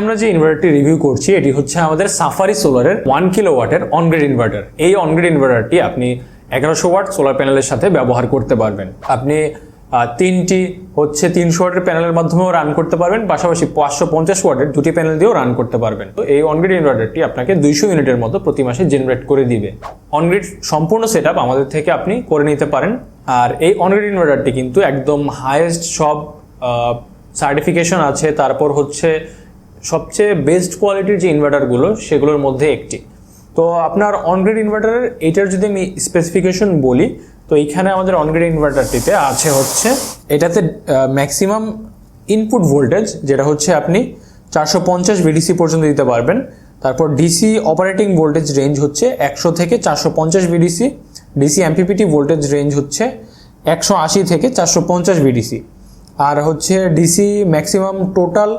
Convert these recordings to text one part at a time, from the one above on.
আমরা যে ইনভার্টারটি রিভিউ করছি, এটি হচ্ছে আমাদের সাফারি সোলারের ওয়ান কিলো ওয়াটের অনগ্রিড ইনভার্টার এই অনগ্রিড ইনভার্টারটি আপনি এগারোশো ওয়াট সোলার প্যানেলের সাথে ব্যবহার করতে পারবেন। আপনি তিনটি হচ্ছে তিনশো ওয়াটের প্যানেলের মাধ্যমেও রান করতে পারবেন, পাশাপাশি পাঁচশো পঞ্চাশ ওয়াটের দুটি প্যানেল দিয়েও রান করতে পারবেন। তো এই অনগ্রিড ইনভার্টারটি আপনাকে দুইশো ইউনিটের মতো প্রতি মাসে জেনারেট করে দিবে। অনগ্রিড সম্পূর্ণ সেট আমাদের থেকে আপনি করে নিতে পারেন। আর এই অনগ্রিড ইনভার্টারটি কিন্তু একদম হায়েস্ট সব সার্টিফিকেশন আছে। তারপর হচ্ছে সবচেয়ে বেস্ট কোয়ালিটির যে ইনভার্টারগুলো সেগুলোর মধ্যে একটি। তো আপনার অনগ্রিড ইনভার্টারের এইটার যদি আমি স্পেসিফিকেশন বলি, তো এইখানে আমাদের অনগ্রিড ইনভার্টারটিতে আছে হচ্ছে, এটাতে ম্যাক্সিমাম ইনপুট ভোল্টেজ যেটা হচ্ছে আপনি চারশো পঞ্চাশ ভিডিসি পর্যন্ত দিতে পারবেন। তারপর ডিসি অপারেটিং ভোল্টেজ রেঞ্জ হচ্ছে একশো থেকে চারশো পঞ্চাশ VDC DC MPPT voltage range হচ্ছে একশো আশি থেকে চারশো পঞ্চাশ ভিডিসি আর হচ্ছে ডিসি ম্যাক্সিমাম টোটাল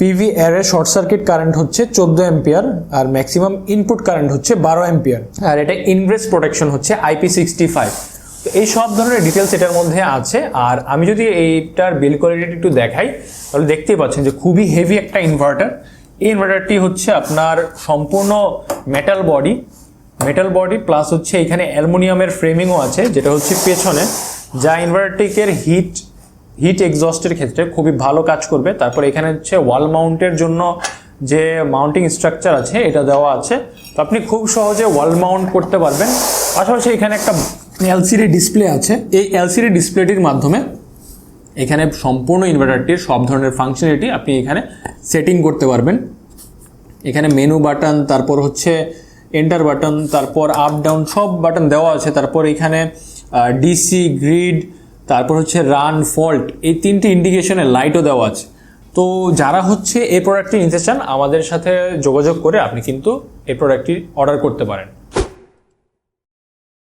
পিভি এর শর্ট সার্কিট কারেন্ট হচ্ছে চোদ্দ অ্যাম্পিয়ার আর ম্যাক্সিমাম ইনপুট কারেন্ট হচ্ছে বারো অ্যাম্পিয়ার আর এটা ইনভেস্ট প্রোটেকশন হচ্ছে আইপি সিক্সটি ফাইভ তো এই সব ধরনের ডিটেলস এটার মধ্যে আছে। আর আমি যদি এইটার বিল কোয়ালিটি একটু দেখাই, তাহলে দেখতেই পাচ্ছেন যে খুবই হেভি একটা ইনভার্টার এই ইনভার্টারটি হচ্ছে আপনার সম্পূর্ণ metal body metal body plus হচ্ছে এখানে অ্যালুমিনিয়ামের ফ্রেমিংও আছে, যেটা হচ্ছে পেছনে। যা ইনভার্টারটিকের হিট হিট এক্সস্টের ক্ষেত্রে খুবই ভালো কাজ করবে। তারপর এখানে হচ্ছে ওয়াল মাউন্টের জন্য যে মাউন্টিং স্ট্রাকচার আছে, এটা দেওয়া আছে। তো আপনি খুব সহজে ওয়াল মাউন্ট করতে পারবেন। পাশাপাশি এখানে একটা এলসিডি ডিসপ্লে আছে। এই এলসিডি ডিসপ্লেটির মাধ্যমে এখানে সম্পূর্ণ ইনভার্টারটির সব ধরনের ফাংশনালিটি আপনি এখানে সেটিং করতে পারবেন। এখানে মেনু বাটন তারপর হচ্ছে এন্টার বাটন তারপর আপ ডাউন সব বাটন দেওয়া আছে। তারপর এখানে ডিসি গ্রিড তারপর হচ্ছে রান ফল্ট এই তিনটি ইন্ডিকেশনের লাইটও দেওয়া আছে। তো যারা হচ্ছে এই প্রোডাক্টটি নিতে চান, আমাদের সাথে যোগাযোগ করে আপনি কিন্তু এই প্রোডাক্টটি অর্ডার করতে পারেন।